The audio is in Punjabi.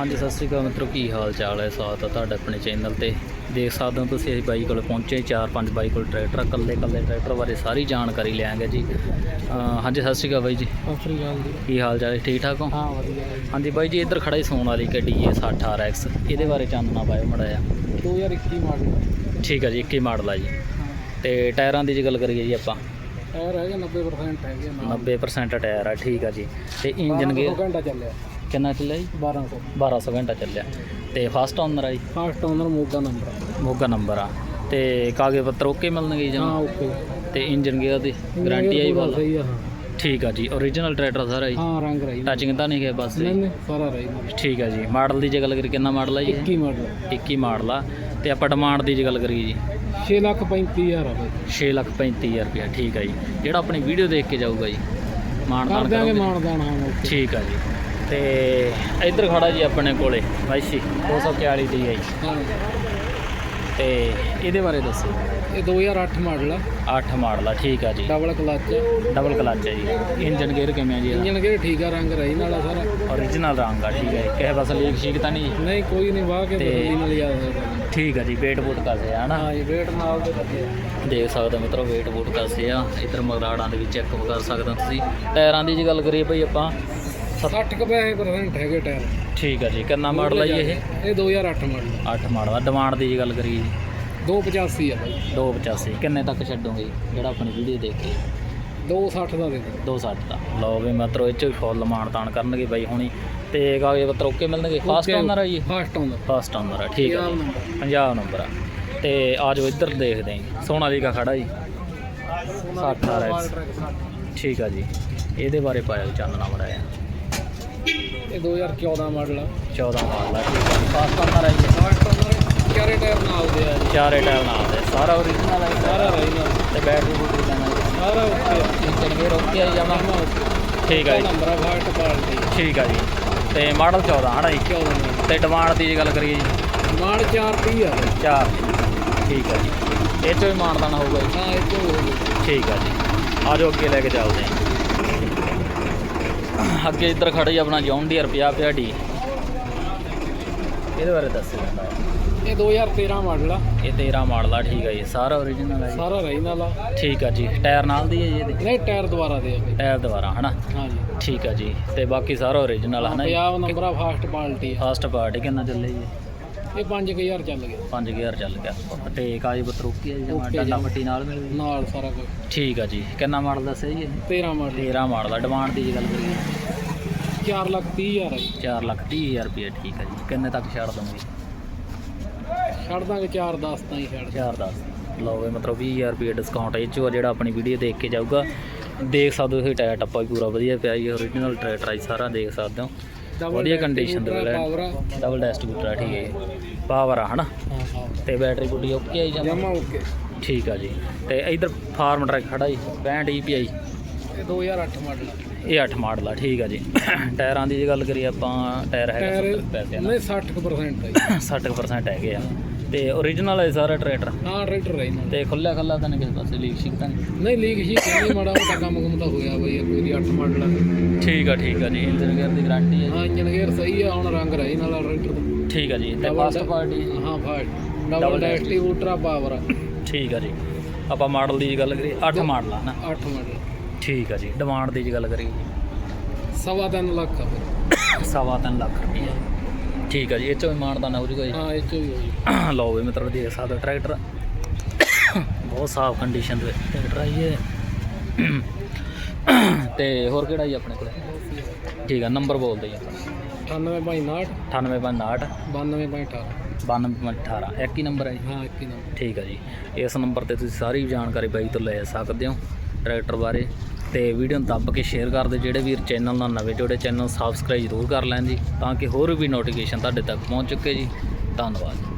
ਹਾਂਜੀ ਸਤਿ ਸ਼੍ਰੀ ਅਕਾਲ ਮਿੱਤਰੋ ਕੀ ਹਾਲ ਚਾਲ ਹੈ? ਸਵਾਗਤ ਹੈ ਤੁਹਾਡਾ ਆਪਣੇ ਚੈਨਲ ਤੇ। ਦੇਖ ਸਕਦੇ ਹੋ ਤੁਸੀਂ ਅਸੀਂ ਬਾਈ ਕੋਲ ਪਹੁੰਚੇ ਚਾਰ ਪੰਜ ਬਾਈ ਕੋਲ ਟਰੈਕਟਰ ਇਕੱਲੇ ਇਕੱਲੇ ਟਰੈਕਟਰ ਬਾਰੇ ਸਾਰੀ ਜਾਣਕਾਰੀ ਲਿਆਂਗੇ ਜੀ। ਹਾਂਜੀ ਸਤਿ ਸ਼੍ਰੀ ਅਕਾਲ ਬਾਈ ਜੀ। ਸਤਿ ਸ੍ਰੀ ਅਕਾਲ ਜੀ। ਕੀ ਹਾਲ ਚਾਲ ਹੈ? ਠੀਕ ਠਾਕ ਹੋ? ਹਾਂ ਵਧੀਆ ਹਾਂਜੀ ਬਾਈ ਜੀ ਇੱਧਰ ਖੜਾ ਹੀ ਸੋਨ ਵਾਲੀ ਗੱਡੀ ਹੈ 60 RX ਇਹਦੇ ਬਾਰੇ ਚਾਨਣਾ ਪਾਇਓ ਮੜਾ ਆ 2021 ਮਾਡਲ ਠੀਕ ਹੈ ਜੀ 21 ਮਾਡਲ ਆ ਜੀ। ਤੇ ਟਾਇਰਾਂ ਦੀ ਜੇ ਗੱਲ ਕਰੀਏ ਜੀ ਆਪਾਂ। ਟਾਇਰ ਹੈਗੇ 90% ਹੈਗੇ ਨਾਲ। 90% ਟਾਇਰ ਆ ਠੀਕ ਆ ਜੀ। ਤੇ ਇੰਜਨ 1200 ਗੇਅਰ ਘੰਟਾ ਚੱਲਿਆ। ਕਿੰਨਾ ਚੱਲਿਆ ਜੀ? 1200 1200 ਘੰਟਾ ਚੱਲਿਆ। ਤੇ ਫਸਟ ਓਨਰ ਆ ਜੀ? First owner Moga number Moga number ਆ। ਤੇ ਕਾਗਜ਼ ਪੱਤਰ ਓਕੇ ਮਿਲਣਗੇ ਜੀ ਹਾਂ? ਓਕੇ। ਤੇ ਇੰਜਨ ਗੇਅਰ ਦੀ ਗਾਰੰਟੀ ਆਈ ਵਾਲਾ ਸਹੀ ਆ ਹਾਂ। ਠੀਕ ਆ ਜੀ। ਓਰੀਜਨਲ ਟਰੈਕਟਰ ਸਾਰਾ ਜੀ? ਹਾਂ ਰੰਗ ਰਹੀ ਟੱਚਿੰਗ ਤਾਂ ਨਹੀਂ ਗਿਆ ਬਸ? ਨਹੀਂ ਜੀ ਨਹੀਂ ਸਾਰਾ ਰਹੀ ਠੀਕ ਆ ਜੀ। ਮਾਡਲ ਦੀ ਜੇ ਗੱਲ ਕਰੀ ਕਿੰਨਾ ਮਾਡਲ ਆ ਜੀ? 21 ਮਾਡਲ 21 ਮਾਡਲ ਆ। ਤੇ ਆਪਾਂ ਡਿਮਾਂਡ ਦੀ ਜੇ ਗੱਲ ਕਰੀਏ ਜੀ? 6 ਲੱਖ 35000 ਆ ਬਾਈ 6 ਲੱਖ 35000 ਰੁਪਇਆ ਠੀਕ ਆ ਜੀ। ਜਿਹੜਾ ਆਪਣੀ ਵੀਡੀਓ ਦੇਖ ਕੇ ਜਾਊਗਾ ਜੀ? ਮਾਨਦਾਨ ਕਰੋਗੇ ਮਾਨਦਾਨ ਹਾਂ ਠੀਕ ਆ ਜੀ। ਤੇ ਇੱਧਰ ਖੜਾ ਜੀ ਆਪਣੇ ਕੋਲੇ ਵਾਈਸੀ 241 ਦੀ ਹੈ ਜੀ ਹਾਂ। ਤੇ ਇਹਦੇ ਬਾਰੇ ਦੱਸੋ। ਇਹ 2008 ਮਾਡਲ ਆ। 8 ਮਾਡਲ ਆ ਠੀਕ ਆ ਜੀ। ਡਬਲ ਕਲਚ ਡਬਲ ਕਲਚ ਹੈ ਜੀ। ਇੰਜਨ ਗੇਅਰ ਕਿਵੇਂ ਆ ਜੀ ਇਹਦਾ? ਇੰਜਨ ਗੇਅਰ ਠੀਕ ਆ ਰੰਗ ਰਹੀ ਨਾਲ ਆ ਸਾਰਾ। ਓਰੀਜਨਲ ਰੰਗ ਆ ਠੀਕ ਹੈ। ਕਿਸੇ ਬਸ ਲੀਕ ਸ਼ੀਕ ਤਾਂ ਨਹੀਂ? ਜੀ? ਨਹੀਂ ਕੋਈ ਨਹੀਂ ਵਾਹ ਕੇ ਤੇ- ਬਦਲੀ ਨਾਲ ਯਾਦ ਠੀਕ ਆ ਜੀ ਵੇਟ ਬੂਟ ਕਰਦੇ ਆ ਹਨਾ? ਹਾਂ ਇਹ ਵੇਟ ਨਾਲ ਦੇ ਲੱਗੇ ਦੇਖ ਸਕਦੇ ਹੋ ਮਿੱਤਰੋ ਵੇਟ ਬੂਟ ਕਰਦੇ ਆ। ਇੱਧਰ ਮਗਰਾੜਾਂ ਦੇ ਵਿੱਚ ਚੈੱਕ ਕਰ ਸਕਦੇ ਹੋ ਤੁਸੀਂ। ਟਾਇਰਾਂ ਦੀ ਜੇ ਗੱਲ ਕਰੀਏ ਭਈ ਆਪਾਂ 60 ਕੁ ਪੈਸੇ ਪਰਸੈਂਟ ਹੈਗੇ ਟਾਇਰ। ਠੀਕ ਆ ਜੀ ਕਿੰਨਾ ਮਾਡਲ ਆ ਜੀ ਇਹ? ਇਹ 2008 ਮਾਡਲ 8 ਮਾਡਲ ਆ। ਡਿਮਾਂਡ ਦੀ ਜੇ ਗੱਲ ਕਰੀਏ ਜੀ। 285 ਆ ਬਾਈ। 285 ਕਿੰਨੇ ਤੱਕ ਛੱਡੋਗੇ ਜੀ? ਜਿਹੜਾ ਆਪਣੀ ਵੀਡੀਓ ਦੇਖ ਕੇ? 260 ਦਾ ਦੇ ਦੇ 260 ਦਾ। ਲਓ ਵੀ ਮਿੱਤਰੋ ਇਹ ਚ ਵੀ ਫੁੱਲ ਮਾਣ ਤਾਣ ਕਰਨਗੇ ਬਾਈ ਹੁਣੀ। ਤੇ ਕਾਗਜ਼ ਪੱਤਰ ਓਕੇ ਮਿਲਣਗੇ? ਫਾਸਟ ਓਨਰ ਆ ਜੀ ਫਾਸਟ ਆਉਂਦਾ ਫਾਸਟ ਓਨਰ ਆ ਠੀਕ ਆ ਜੀ। 50 ਨੰਬਰ ਆ। ਤੇ ਆ ਜਾਓ ਇੱਧਰ ਦੇਖਦੇ ਆਂ। ਸੋਨਾਲੀਕਾ ਖੜਾ ਜੀ। 60 RX ਠੀਕ ਆ ਜੀ। ਇਹਦੇ ਬਾਰੇ ਪਾਇਆ ਜੀ ਚਾਨਣਾ ਮੜਾਇਆ। ਇਹ 2014 ਮਾਡਲ ਆ। 14 ਮਾਡਲ ਆ ਠੀਕ ਆ। ਆ। ਜੀ ਫਾਸਟ ਆਉਂਦਾ ਚਾਰੇ ਟਾਇਰ ਨਾਲ ਦੇ ਆ ਜੀ। ਚਾਰੇ ਟਾਇਰ ਨਾਲ ਦੇ ਸਾਰਾ ਓਰੀਜਨਲ ਹੈ ਸਾਰਾ ਰਹੀ ਨਾਲ ਤੇ ਬੈਟਰੀ ਬੂਟਰੀ ਦਾ ਨਾਲ ਸਾਰਾ ਓਕੇ ਇੰਜਨ ਗੇਅਰ ਓਕੇ ਆ ਜੀ ਜਮਾ ਠੀਕ ਆ ਜੀ। ਨੰਬਰ ਆ ਫਾਸਟ ਪਾਲਟੀ ਠੀਕ ਆ ਜੀ। ਤੇ ਮਾਡਲ 14 ਹਨਾ ਜੀ? 14 ਮਾਡਲ। ਤੇ ਡਿਮਾਂਡ ਦੀ ਜੇ ਗੱਲ ਕਰੀਏ ਜੀ? ਮਾਡ 430 ਆ ਬਾਈ 4 ਠੀਕ ਆ ਜੀ। ਇਹ ਚੋਂ ਹੀ ਮਾਨਦਾਨਾ ਹੋਊਗਾ ਜੀ। ਹਾਂ ਇਹ ਤੋਂ ਹੋ ਗਈ ਠੀਕ ਆ ਜੀ। ਆ ਜਾਓ ਅੱਗੇ ਲੈ ਕੇ ਚੱਲਦੇ ਹਾਂ। ਅੱਗੇ ਇੱਧਰ ਖੜਾ ਜੀ ਆਪਣਾ ਜੌਨ ਡੀਅਰ 50 50 ਡੀ। ਇਹਦੇ ਬਾਰੇ ਦੱਸੋ ਜਰਾ। ਇਹ 2013 ਮਾਡਲ ਆ। ਇਹ 13 ਮਾਡਲ ਆ ਠੀਕ ਆ ਜੀ। ਸਾਰਾ ਹੈ ਜੀ। ਸਾਰਾ ਨਾਲ ਆ। ਠੀਕ ਆ ਜੀ। ਟਾਇਰ ਨਾਲ ਦੀ ਹੈ ਜੀ ਇਹਦੇ? ਨਹੀਂ ਟਾਇਰ ਦੁਬਾਰਾ ਦੇ ਆ ਬਾਈ ਟਾਇਰ ਦੁਬਾਰਾ ਹਨਾ? ਹਾਂ ਜੀ ਠੀਕ ਆ ਜੀ। ਤੇ ਬਾਕੀ ਸਾਰਾ ਓਰੀਜਨਲ ਹਨਾ 50 ਨੰਬਰ ਆ ਫਾਸਟ ਪਾਲਟੀ ਆ। ਫਸਟ ਪਾਰਟੀ ਕਿੰਨਾ ਚੱਲੇ ਜੀ? ਇਹ 5000 ਚੱਲ ਗਿਆ। 5000 ਚੱਲ ਗਿਆ। ਤੇ ਕਾਗਜ਼ ਪੱਤਰ ਓਕੇ ਆ ਜੀ ਜਮਾ ਜੀ। ਪੱਟੀ ਨਾਲ ਮਿਲ ਗਈ? ਨਾਲ ਸਾਰਾ ਕੁਝ ਠੀਕ ਆ ਜੀ। ਕਿੰਨਾ ਮਾਡਲ ਦੱਸਿਆ ਜੀ ਇਹ 13 ਮਾਡਲ। 13 ਮਾਡਲ ਦਾ ਡਿਮਾਂਡ ਦੀ ਜੇ ਗੱਲ ਕਰੀਏ। 4 ਲੱਖ 30 ਹਜ਼ਾਰ ਆ ਜੀ। 4 ਲੱਖ 30 ਹਜ਼ਾਰ ਰੁਪਏ ਠੀਕ ਆ ਜੀ। ਕਿੰਨੇ ਤੱਕ ਛੱਡ ਦਵਾਂਗੇ ਛੱਡ ਦਾਂਗੇ 4 10 ਤਾਂ ਹੀ ਛੱਡ 4 10 ਲਓ ਵੀ ਮਤਲਬ 20000 ਰੁਪਏ ਡਿਸਕਾਊਂਟ ਇਹ ਚੋਂ ਜਿਹੜਾ ਆਪਣੀ ਵੀਡੀਓ ਦੇਖ ਕੇ ਜਾਊਗਾ ਦੇਖ ਸਕਦੇ ਹੋ ਇਹ ਟਾਇਰ ਟੱਪਾ ਵੀ ਪੂਰਾ ਵਧੀਆ ਪਿਆ ਜੀ। ਓਰੀਜਨਲ ਟਰੈਕਟਰ ਆ ਸਾਰਾ ਦੇਖ ਸਕਦੇ ਹੋ। ਵਧੀਆ ਕੰਡੀਸ਼ਨ ਦੇ ਵਿੱਚ ਡਬਲ ਡਿਸਟ੍ਰੀਬਿਊਟਰ ਠੀਕ ਹੈ ਜੀ। ਪਾਵਰ ਆ ਹਨਾ? ਹਾਂ ਹਾਂ। ਤੇ ਬੈਟਰੀ ਬੁੱਡੀ ਓਕੇ ਆਈ ਜਾਂਦਾ ਜਮਾ? ਓਕੇ ਠੀਕ ਆ ਜੀ। ਤੇ ਇਧਰ ਫਾਰਮ ਟਰੈਕ ਖੜਾ ਜੀ 65 EPI ਇਹ 2008 ਮਾਡਲ ਇਹ 8 ਮਾਡਲ ਆ ਠੀਕ ਆ ਜੀ। ਟਾਇਰਾਂ ਦੀ ਜੇ ਗੱਲ ਕਰੀਏ ਆਪਾਂ ਟਾਇਰ ਹੈਗਾ ਟਾਇਰ 70 ਪੈਸੇ ਨਹੀਂ 60% ਆ ਜੀ। 60% ਹੈਗੇ ਆ। ਤੇ ਓਰੀਜਨਲ ਹੈ ਸਾਰਾ ਟਰੈਕਟਰ ਹਾਂ ਰਾਈਟਰ ਰਹੀ ਨਾਲ। ਤੇ ਖੁੱਲਿਆ ਖੱਲਾ ਤਾਂ ਨਹੀਂ ਕਿਸੇ ਪਾਸੇ ਲੀਕ ਸ਼ੀਕ ਤਾਂ ਨਹੀਂ। ਨਹੀਂ ਲੀਕ ਹੀ ਕਿੰਨੀ ਮਾੜਾ ਮੋਟਾ ਕੰਮ ਕੁਮ ਤਾਂ ਹੋਇਆ ਬਈ ਮੇਰੀ 8 ਮਾਡਲ ਆ ਠੀਕ ਆ ਠੀਕ ਆ ਜੀ ਇੰਜਨ ਗੇਅਰ ਦੀ ਗਾਰੰਟੀ ਹੈ ਹਾਂ ਇੰਜਨ ਗੇਅਰ ਸਹੀ ਆ ਹੁਣ ਰੰਗ ਰਹੀ ਨਾਲ ਰਾਈਟਰ ਦਾ। ਠੀਕ ਆ ਜੀ ਤੇ Double ਫਸਟ ਪਾਰਟੀ ਹਾਂ Double ਡਬਲ ਡਿਸਟ੍ਰੀਬਿਊਟਰ ਆ। ਪਾਵਰ ਠੀਕ ਆ ਜੀ ਆਪਾਂ ਮਾਡਲ ਦੀ ਜੇ ਗੱਲ ਕਰੀਏ 8 ਮਾਡਲ ਆ ਨਾ। 8 ਮਾਡਲ ਠੀਕ ਆ ਜੀ ਡਿਮਾਂਡ ਦੀ ਜੇ ਗੱਲ ਕਰੀਏ। ਸਵਾ ਤਿੰਨ ਲੱਖ ਆ ਬਈ। ਸਵਾ ਤਿੰਨ ਲੱਖ ਰੁਪਏ ਠੀਕ ਆ ਜੀ ਇਹ ਚੋਂ ਮਾਨਦਾ ਨਾ ਹੋ ਜੂਗਾ ਜੀ। ਹਾਂ ਇਹ ਚ ਵੀ ਹੋਈ ਲਓ ਵੀ ਮਿੱਤਰੋ ਦੇਖ ਸਕਦੇ ਹੋ ਟਰੈਕਟਰ ਬਹੁਤ ਸਾਫ਼ ਕੰਡੀਸ਼ਨ ਦੇ ਟਰੈਕਟਰ ਆਈ ਹੈ ਤੇ ਹੋਰ ਕਿਹੜਾ ਜੀ ਆਪਣੇ ਕੋਲ? ਠੀਕ ਆ ਨੰਬਰ ਬੋਲਦੇ ਜੀ ਆਪਣਾ। 98 ਬਾਈ 59 9859 92 ਬਾਈ 18 9218 ਇੱਕ ਹੀ ਨੰਬਰ ਹੈ ਜੀ। ਹਾਂ ਇੱਕ ਹੀ ਨੰਬਰ। ਠੀਕ ਹੈ ਜੀ ਇਸ ਨੰਬਰ ਤੇ ਤੁਸੀਂ ਸਾਰੀ ਜਾਣਕਾਰੀ ਬਾਈ ਤੋਂ ਲੈ ਸਕਦੇ ਹੋ ਟਰੈਕਟਰ ਬਾਰੇ। ਤੇ ਵੀਡੀਓ ਨੂੰ ਦੱਬ ਕੇ ਸ਼ੇਅਰ ਕਰ ਦਿਓ ਜਿਹੜੇ ਵੀਰ ਚੈਨਲ ਨਾਲ ਨਵੇਂ ਜੁੜੇ ਚੈਨਲ ਸਬਸਕ੍ਰਾਈਬ ਜ਼ਰੂਰ ਕਰ ਲੈਣ ਜੀ, ਤਾਂ ਕਿ ਹੋਰ ਵੀ ਨੋਟੀਫਿਕੇਸ਼ਨ ਤੁਹਾਡੇ ਤੱਕ ਪਹੁੰਚ ਚੁੱਕੇ ਜੀ। ਧੰਨਵਾਦ।